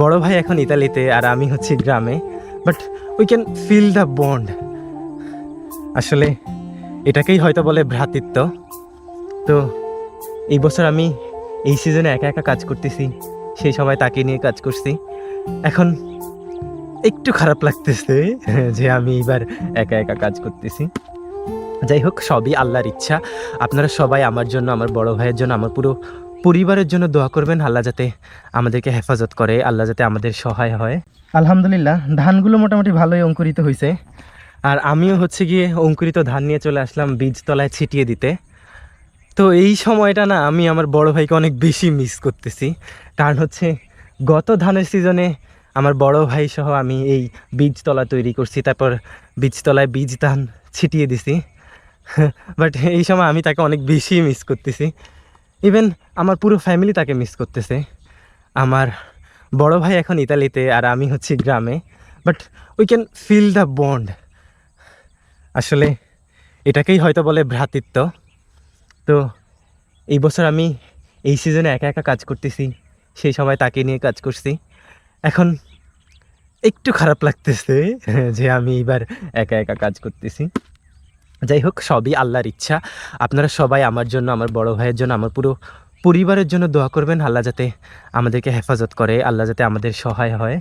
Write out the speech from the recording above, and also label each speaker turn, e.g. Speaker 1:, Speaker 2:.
Speaker 1: বড় ভাই এখন ইতালিতে আর আমি হচ্ছি গ্রামে but we can feel the bond আসলে এটাকেই হয়তো বলে ভ্রাতৃত্ব। তো এই বছর আমি এই সিজনে একা একা কাজ করতেছি, সেই সময় তাকে নিয়ে কাজ করছি। এখন একটু খারাপ লাগতেছে যে আমি এবার একা একা কাজ করতেছি। যাই হোক, সবই আল্লাহর ইচ্ছা। আপনারা সবাই আমার জন্য, আমার বড় ভাইয়ের জন্য, আমার পুরো পরিবারের জন্য দোয়া করবেন আল্লাহ যাতে আমাদেরকে হেফাজত করে আল্লাহ যাতে আমাদের সহায় হয়। আলহামদুলিল্লাহ ধানগুলো মোটামুটি ভালোই অঙ্কুরিত হয়েছে আর আমিও হচ্ছে গিয়ে অঙ্কুরিত ধান নিয়ে চলে আসলাম বীজতলায় ছিটিয়ে দিতে। তো এই সময়টা না আমি আমার বড় ভাইকে অনেক বেশি মিস করতেছি। কারণ হচ্ছে গত ধানের সিজনে আমার বড় ভাই সহ আমি এই বীজতলা তৈরি করছি তারপর বীজতলায় বীজ ধান ছিটিয়ে দিছি। বাট এই সময় আমি তাকে অনেক বেশি মিস করতেছি। ইভেন আমার পুরো ফ্যামিলি তাকে মিস করতেছে। আমার বড় ভাই এখন ইতালিতে আর আমি হচ্ছি গ্রামে। But we can feel the bond আসলে এটাকেই হয়তো বলে ভ্রাতৃত্ব। তো এই বছর আমি এই সিজনে একা একা কাজ করতেছি। সেই সময় তাকে নিয়ে কাজ করছি। এখন একটু খারাপ লাগতেছে যে আমি এবার একা একা কাজ করতেছি। যাই হোক সবই আল্লাহর ইচ্ছা। আপনারা সবাই আমার জন্য, আমার বড় ভাইয়ের জন্য, আমার পুরো পরিবারের জন্য দোয়া করবেন। আল্লাহ যাতে আমাদেরকে হেফাজত করে, আল্লাহ যাতে আমাদের সহায় হয়।